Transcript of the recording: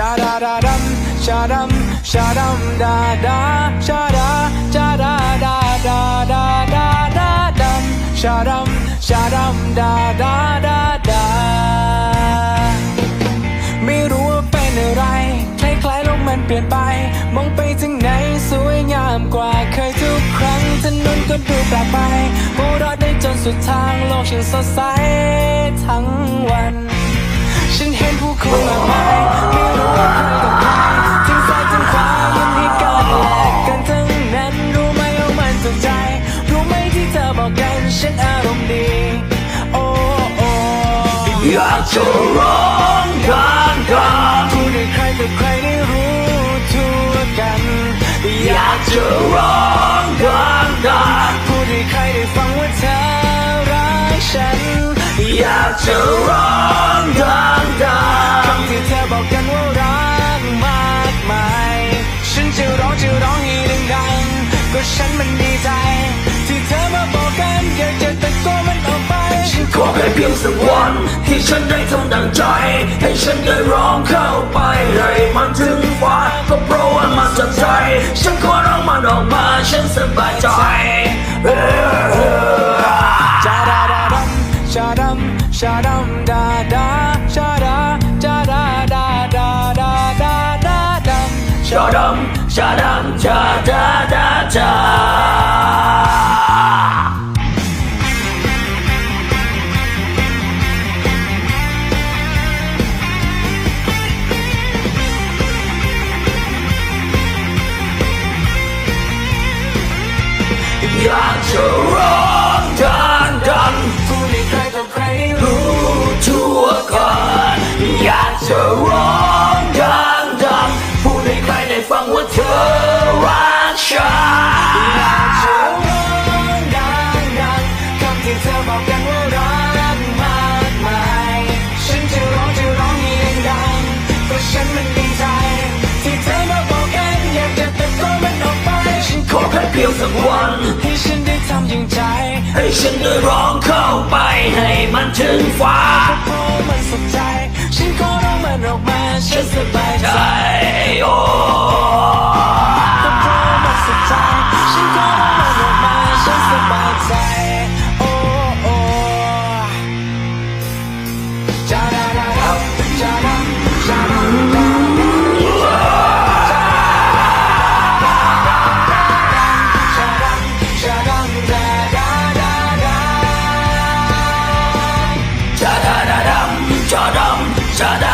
ชาดาดาดำชาดำชาดำดาดาชาดาชาดาดาดาดาดาดาดำชาดำชาดำดาดาดาดาไม่รู้ว่าเป็นอะไรคล้ายๆโลกมันเปลี่ยนไป มองไปถึงไหนสวยงามกว่าเคยทุกครั้งถนนก็ดูแปลกไปหัวเราะได้จนสุดทางโลกฉันสดใสทั้งวัน ฉันอารมณ์ดีโอ้โอ้อยากจะร้องดังดังพูดให้ใครกับใครได้รู้ทั่วกัน อยากจะร้องดังดังพูดให้ใครได้ฟังว่าเธอรักฉัน อยากจะร้องดังดังคำที่เธอบอกกันว่ารักมากมาย ฉันจะร้องจะร้องให้ดังๆก็ฉันมันดีใจ พียงสักวันที่ฉันได้ทำดังใจ ให้ฉันได้ร้องเข้าไปให้มันถึงฟ้าก็เพราะว่ามันจากใจ ฉันขอร้องมันออกมาฉันสบายใจเออชาดาดาดำชาดำชาดำดาดาชาดาชาดาดาดาดาดาดาดำชาดำชาดำชาดาดาชา จะร้องดังดังพูดให้ใครกับใครรู้รู้ทั่วกันอยากจะร้องดังดังพูดให้ใครได้ฟังว่าเธอรักฉันจะร้องดังๆคำที่เธอบอกกันว่ารักมากมายฉันจะร้องจะร้องให้ดังๆก็ฉันมันดีใจที่เธอมาบอกกันอยากจะตะโกนมันออกไปฉันขอแค่เพียงสักวัน จริงใจ ให้ฉันด้ร้องเข้าไปให้มันถึงฟ้าเพราะมันสดใจ ฉันก็ร้องมันออกมา ฉันสบายใจโอ้ Shut up!